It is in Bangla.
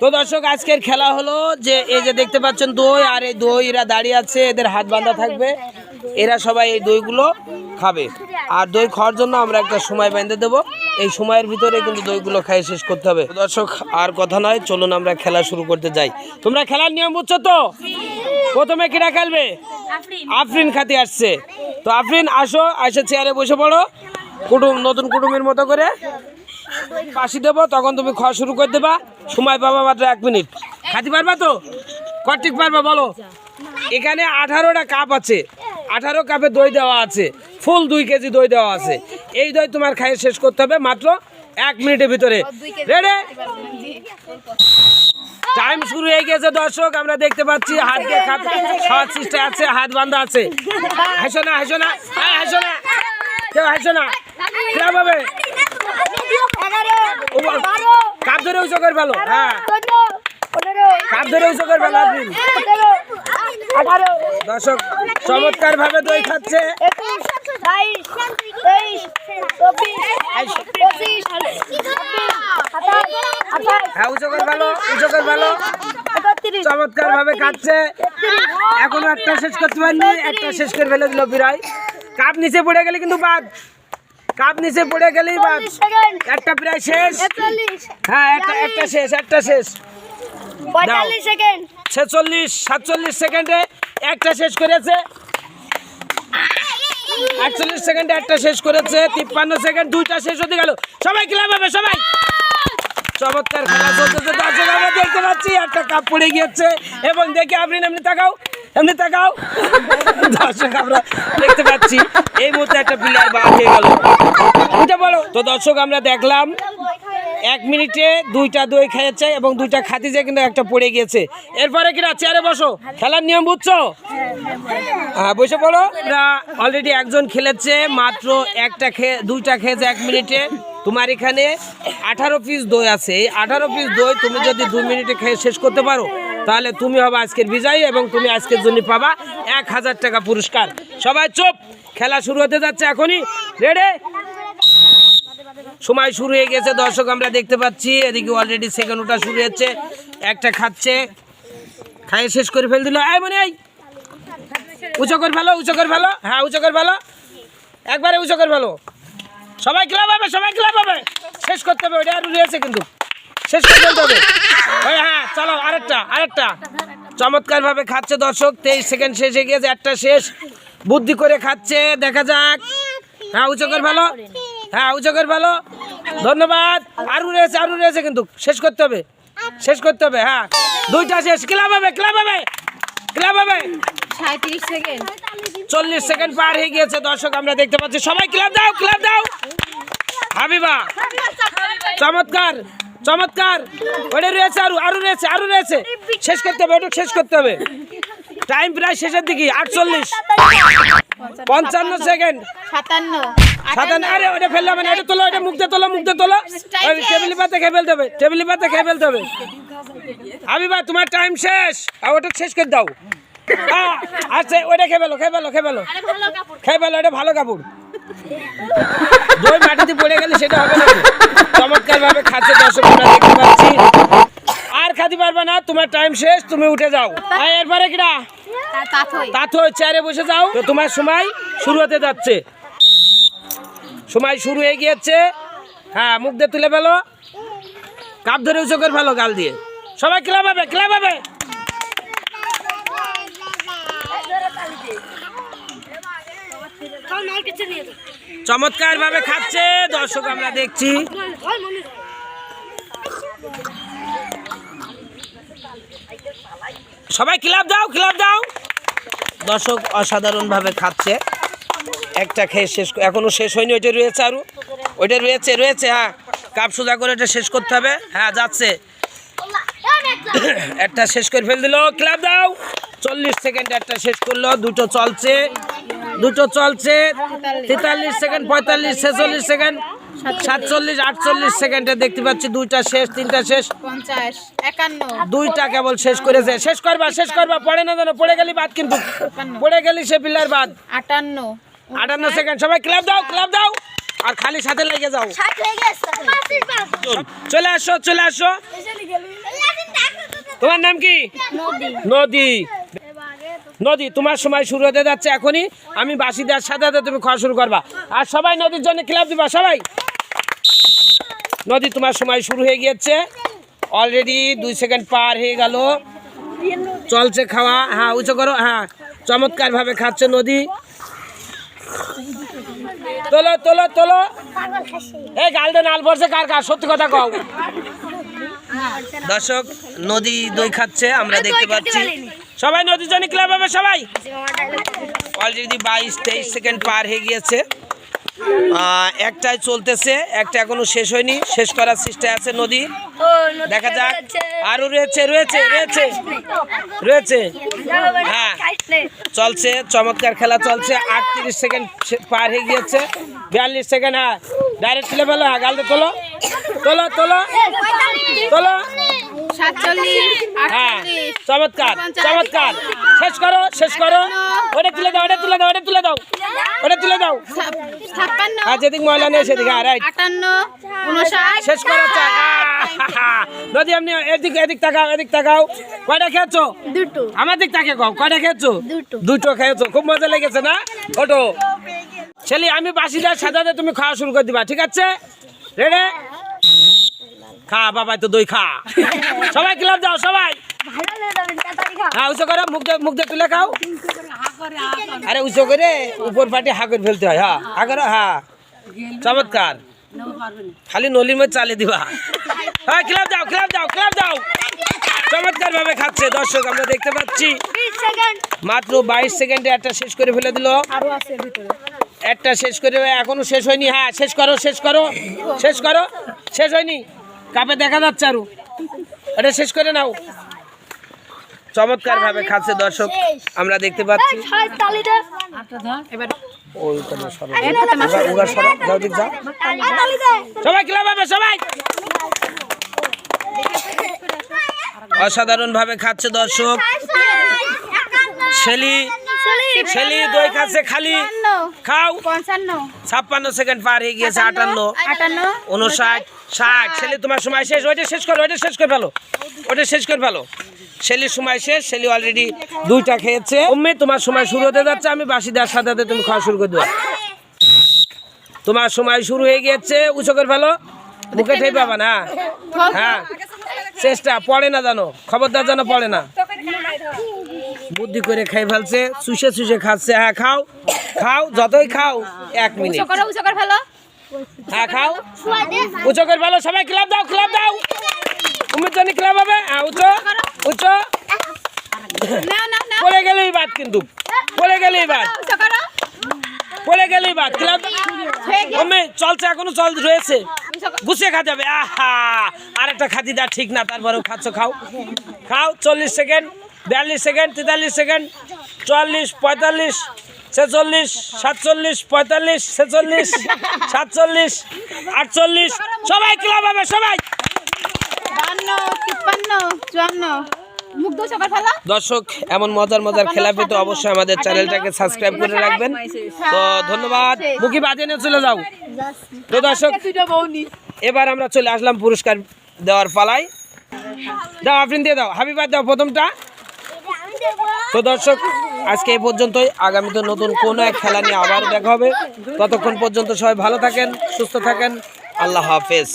তো দর্শক, আজকের খেলা হলো যে এই যে দেখতে পাচ্ছেন দই, আর এই দই এরা দাঁড়িয়ে আছে, এদের হাত বাঁধা থাকবে। এরা সবাই এই দইগুলো খাবে। আর দই খাওয়ার জন্য আমরা একটা সময় বেঁধে দেবো। এই সময়ের ভিতরে কিন্তু দইগুলো খাই শেষ করতে হবে। দর্শক, আর কথা নয়, চলুন আমরা খেলা শুরু করতে যাই। তোমরা খেলার নিয়ম বুঝছ তো? প্রথমে কিরা খেলবে? আফরিন খাতি আসছে। তো আফরিন, আসো, আসে, চেয়ারে বসে পড়ো। কুটুম, নতুন কুটুমের মতো করে। পাশি দেবো তখন তুমি খাওয়া শুরু করে দেবা। সময় পাবা মাত্র এক মিনিট। খাতে পারবা তো? কটিক পারবা বলো। এখানে আঠারোটা কাপ আছে। আঠারো কাপে দই দেওয়া আছে। ফুল দুই কেজি দই দেওয়া আছে। এই দই তোমার খাইয়ে শেষ করতে হবে মাত্র এক মিনিটের ভিতরে। রেডি টাইম শুরু হয়ে গেছে দর্শক। আমরা দেখতে পাচ্ছি হাত দিয়ে খাত খাওয়ার চেষ্টা আছে হাত বান্ধা আছে। হাসো না হাসো না। এই, হাসো না। কেউ হাসো না। কিরম হবে? কাপ ধরে উঁচু করে ভালো হ্যাঁ। কাপ ধরে উঁচু করে ভালো আপনি দর্শক চমৎকার ভাবে দই খাচ্ছে। হ্যাঁ উঁচু করে ভালো উঁচু করে ভালো চমৎকার ভাবে খাচ্ছে এখনও একটা শেষ করতে পারেনি একটা শেষ করে ফেলে দিল বিরাই কাপ নিচে পড়ে গেলে কিন্তু বাদ। কাপ নিচে পড়ে গেলেই বাদ। একটা প্রায় শেষ। হ্যাঁ একটা একটা শেষ একটা শেষ। ছেচল্লিশ সাতচল্লিশ সেকেন্ডে একটা শেষ করেছে। একচল্লিশ সেকেন্ডে একটা শেষ করেছে। তিপ্পান্ন সেকেন্ড দুইটা শেষ হতে গেল। সবাই খেলা পাবে সবাই। চমৎকার খেলা চলতেছে। দর্শক আমরা দেখতে পাচ্ছি একটা কাপ পড়ে গিয়েছে। এবং দেখে আপনি এমনি তাকাও। এমনি তাকাও। দর্শক, আমরা দেখতে পাচ্ছি, এই মুহূর্তে একটা প্লেয়ার বার হয়ে গেল। এটা বলো, তো দর্শক, আমরা দেখলাম, এক মিনিটে দুইটা দই খেয়েছে এবং দুইটা খাতিছে কিন্তু একটা পড়ে গিয়েছে। এরপরে কিনা চেয়ারে বসো। খেলার নিয়ম বুঝছ? হ্যাঁ বসে পড়ো। আমরা অলরেডি একজন খেলেছে, মাত্র একটা খেয়ে, দুইটা খেয়েছে এক মিনিটে। তোমার এখানে আঠারো পিস দই আছে। এই আঠারো পিস দই তুমি যদি দুই মিনিটে খেয়ে শেষ করতে পারো তাহলে তুমি হবে আজকের বিজয়ী এবং তুমি আজকের জন্য পাবা এক হাজার টাকা পুরস্কার। সবাই চুপ, খেলা শুরু হতে যাচ্ছে এখনই। রেডে সময় শুরু হয়ে গেছে, দর্শক, আমরা দেখতে পাচ্ছি, এদিকে অলরেডি সেকেন্ড ওটা শুরু হচ্ছে। একটা খাচ্ছে খাইয়ে শেষ করে ফেল দিল। আয় মনে, এই। উঁচু করে ফেলো, উঁচু করে ফেলো। হ্যাঁ উঁচু করে ফেলো। একবারে উঁচু করে ফেলো। সবাই ক্লাব পাবে সবাই ক্লাব পাবে শেষ করতে হবে ওইটা আরও রয়েছে কিন্তু। শেষ করে ফেলতে হবে হ্যাঁ চলো আরেকটা আরেকটা। চমৎকার ভাবে খাচ্ছে দর্শক তেইশ সেকেন্ড শেষ হয়ে গিয়েছে একটা শেষ। বুদ্ধি করে খাচ্ছে দেখা যাক। হ্যাঁ উঁচু করে ভালো হ্যাঁ উঁচু করে ভালো ধন্যবাদ। আরও রয়েছে আরও রয়েছে কিন্তু শেষ করতে হবে। শেষ করতে হবে হ্যাঁ। দুইটা শেষ ক্লাব হবে ক্লাব হবে ক্লাব হবে। চল্লিশ সেকেন্ড পার হয়ে গিয়েছে দর্শক আমরা দেখতে পাচ্ছি সবাই ক্লাব দাও ক্লাব দাও। হাবিবা চমৎকার। চমৎকার। ওটা রয়েছে আরও আরও রয়েছে আরও রয়েছে। শেষ করতে হবে ওটা শেষ করতে হবে। টাইম প্রায় শেষের দিকে আটচল্লিশ। পঞ্চান্ন সেকেন্ড। সাতান্ন। আরে ওটা ফেললে হবে না এটা তোলো এটা মুখতে তোলো মুখতে তোলো। ওই টেবিল পাতে খেয়ে ফেলতে হবে টেবিল পাতে খেয়ে ফেলতে হবে। হাবিবা তোমার টাইম শেষ। আর ওটা শেষ করে দাও। আচ্ছা ওটা খেয়ে ফেলো খেয়ে ফেলো খেয়ে ফেলো। খেয়ে ফেলো এটা ভালো কাপড়। দই মাটিতে পড়ে গেলে সেটা হবে না চমৎকার ভাবে খাচ্ছে দর্শক আমরা দেখতে পাচ্ছি। আর খাতে পারবে না তোমার টাইম শেষ তুমি উঠে যাও। আর এরপরে কিনা তাথই চেয়ারে বসে যাও। তো তোমার সময় শুরু হতে যাচ্ছে। সময় শুরু হয়ে গিয়েছে। হ্যাঁ মুখ দিয়ে তুলে ফেলো। কাপ ধরে উঁচু করে ফেলো গাল দিয়ে। সবাই ক্লাব হবে ক্লাব হবে। চমৎকার ভাবে খাচ্ছে। দর্শক আমরা দেখছি। সবাই ক্লাব দাও ক্লাব দাও। দর্শক অসাধারণ ভাবে খাচ্ছে। একটা খেয়ে শেষ ক- এখনও শেষ হয়নি, ওইটা রয়েছে আরও। ওইটা রয়েছে রয়েছে হ্যাঁ। কাপ সোজা করে এটা শেষ করতে হবে। হ্যাঁ যাচ্ছে। একটা শেষ করে ফেল দিল। ক্লাব দাও। চল্লিশ সেকেন্ড একটা শেষ করল। দুটো চলছে। দুটো চলছে। তেতাল্লিশ সেকেন্ড পঁয়তাল্লিশ ছেচল্লিশ সেকেন্ড সাতচল্লিশ আটচল্লিশ সেকেন্ডে দেখতে পাচ্ছি দুইটা শেষ তিনটা শেষ। দুইটা কেবল শেষ করেছে। শেষ করবা শেষ করবা পড়ে না যেন পড়ে গেলি বাদ কিন্তু। পড়ে গেলি সে পিলার বাদ। আটান্ন। আটান্ন সেকেন্ড সবাই ক্লাব দাও ক্লাব দাও। আর খালি সাথে লেগে যাও। চলে আসো চলে আসো। তোমার নাম কি? নদী। নদী, তোমার সময় শুরু হতে যাচ্ছে এখনই। আমি বাসি দেওয়ার সাথে সাথে তুমি খাওয়া শুরু করবা। আর সবাই নদীর জন্য ক্লাব দিবা, সবাই। নদী, তোমার সময় শুরু হয়ে গিয়েছে। অলরেডি দুই সেকেন্ড পার হয়ে গেল। চলছে খাওয়া। হ্যাঁ উঁচু করো। হ্যাঁ চমৎকার ভাবে খাচ্ছে নদী। তোলো তোলো তোলো। এই গালদে নাল পড়ছে কার কার? সত্যি কথা কও। দর্শক নদী দই খাচ্ছে আমরা দেখতে পাচ্ছি। সবাই নদী জন্য ক্লাব হবে সবাই? অলরেডি বাইশ তেইশ সেকেন্ড পার হয়ে গিয়েছে। একটাই চলতেছে একটা এখনও শেষ হয়নি। শেষ করার চেষ্টায় আছে নদী। দেখা যাক। আরও রয়েছে রয়েছে রয়েছে। রয়েছে। হ্যাঁ। চলছে চমৎকার খেলা চলছে। আটত্রিশ সেকেন্ড পার হয়ে গিয়েছে। বিয়াল্লিশ সেকেন্ড হ্যাঁ। ডাইরেক্ট তুলে ফেলো হ্যাঁ গালতে তোলো। তোলো তোলো তোলো। হ্যাঁ চমৎকার চমৎকার। শেষ করো শেষ করো। ওটা তুলে দাও ওটা তুলে দাও ওটা তুলে দাও। ওটা তুলে দাও। যেদিক ময়লা নেই সেদিকে হ্যাঁ রাইট শেষ করা নদী আপনি এদিক এদিক তাকাও এদিক তাকাও। কয়টা খেয়েছো? দুটো। আমার দিক তাকে কয়টা খেয়েছো? দুটো। দুটো খেয়েছো খুব মজা লেগেছে না? ওটো ছেলে আমি বাসি সাথে সাথে তুমি খাওয়া শুরু করে দিবা ঠিক আছে? রেডে খা বাবাই তো দই খা। সবাই ক্লাব যাও সবাই। হ্যাঁ উঁচু করো মুখ মুখ দিয়ে তুলে খাও। আরে উঁচু করে উপর পাটি হা করে ফেলতে হয় হ্যাঁ। হা করো হ্যাঁ। চমৎকার। খালি নলির মধ্যে চালিয়ে দিবা। হ্যাঁ ক্লাব যাও ক্লাব যাও ক্লাব যাও। চমৎকার ভাবে খাচ্ছে। দর্শক আমরা দেখতে পাচ্ছি। মাত্র বাইশ সেকেন্ডে একটা শেষ করে ফেলে দিল। আরও আছে ভিতরে। একটা শেষ করে এখনও শেষ হয়নি। হ্যাঁ শেষ করো শেষ করো শেষ করো শেষ হয়নি। কাপে দেখা যাচ্ছে আরও। এটা শেষ করে নাও। চমৎকার ভাবে খাচ্ছে দর্শক আমরা দেখতে পাচ্ছি। ওই কোনো সরো। উগা- উগা সরো, যাও দিক যাও সবাই ক্লাব সবাই অসাধারণ ভাবে খাচ্ছে দর্শক শেলি শেলি দই খাচ্ছে খালি। খাও। ছাপ্পান্ন সেকেন্ড পার হয়ে গিয়েছে আটান্ন। উনষাট। ষাট। শেলি তোমার সময় শেষ। ওইটা শেষ করো ওইটা শেষ করে ফেলো। ওইটা শেষ করে ফেলো। শেলির সময় শেষ শেলি অলরেডি দুইটা খেয়েছে। উম্মি তোমার সময় শুরু হতে যাচ্ছে আমি বাসি দেওয়ার সাথে সাথে তুমি খাওয়া শুরু করে দেবো। তোমার সময় শুরু হয়ে গিয়েছে উঁচু করে ফেলো। ঠেই পাবা না? হ্যাঁ। চেষ্টা পড়ে না জানো। খবরদার যেন পড়ে না। বুদ্ধি করে খাই ফেলছে চুষে চুষে খাচ্ছে। হ্যাঁ খাও খাও যতই খাও এক মিনিট। হ্যাঁ খাও। উঁচু করে ভালো সবাই ক্লাব দাও ক্লাব দাও। উমির জন্য ক্লাব হবে? হ্যাঁ উঁচু পড়ে গেলেই বাদ কিন্তু। পড়ে গেলেই বাদ। পড়ে গেলেই বাদ। ক্লাব চলছে এখনও চল রয়েছে। গুছিয়ে খাতে হবে আহা! আরেকটা খাতি দা ঠিক না তারপরেও খাচ্ছ খাও। খাও চল্লিশ সেকেন্ড বিয়াল্লিশ সেকেন্ড তেতাল্লিশ সেকেন্ড চুয়াল্লিশ পঁয়তাল্লিশ ছেচল্লিশ সাতচল্লিশ পঁয়তাল্লিশ ছেচল্লিশ সাতচল্লিশ আটচল্লিশ। সবাই ক্লাব হবে সবাই। বান্ন তিপ্পান্ন চুয়ান্ন। দর্শক এমন মজার মজার খেলা পেতে অবশ্যই আমাদের চ্যানেলটাকে সাবস্ক্রাইব করে রাখবেন। তো ধন্যবাদ। মুখি বাজে নিয়ে চলে যাও। তো দর্শক এবার আমরা চলে আসলাম পুরস্কার দেওয়ার পালায়। দাও আফরিন দিয়ে দাও। হাবিবার দাও প্রথমটা। তো দর্শক আজকে এই পর্যন্তই। আগামীতে নতুন কোনো এক খেলা নিয়ে আবার দেখা হবে। ততক্ষণ পর্যন্ত সবাই ভালো থাকেন সুস্থ থাকেন। আল্লাহ হাফেজ।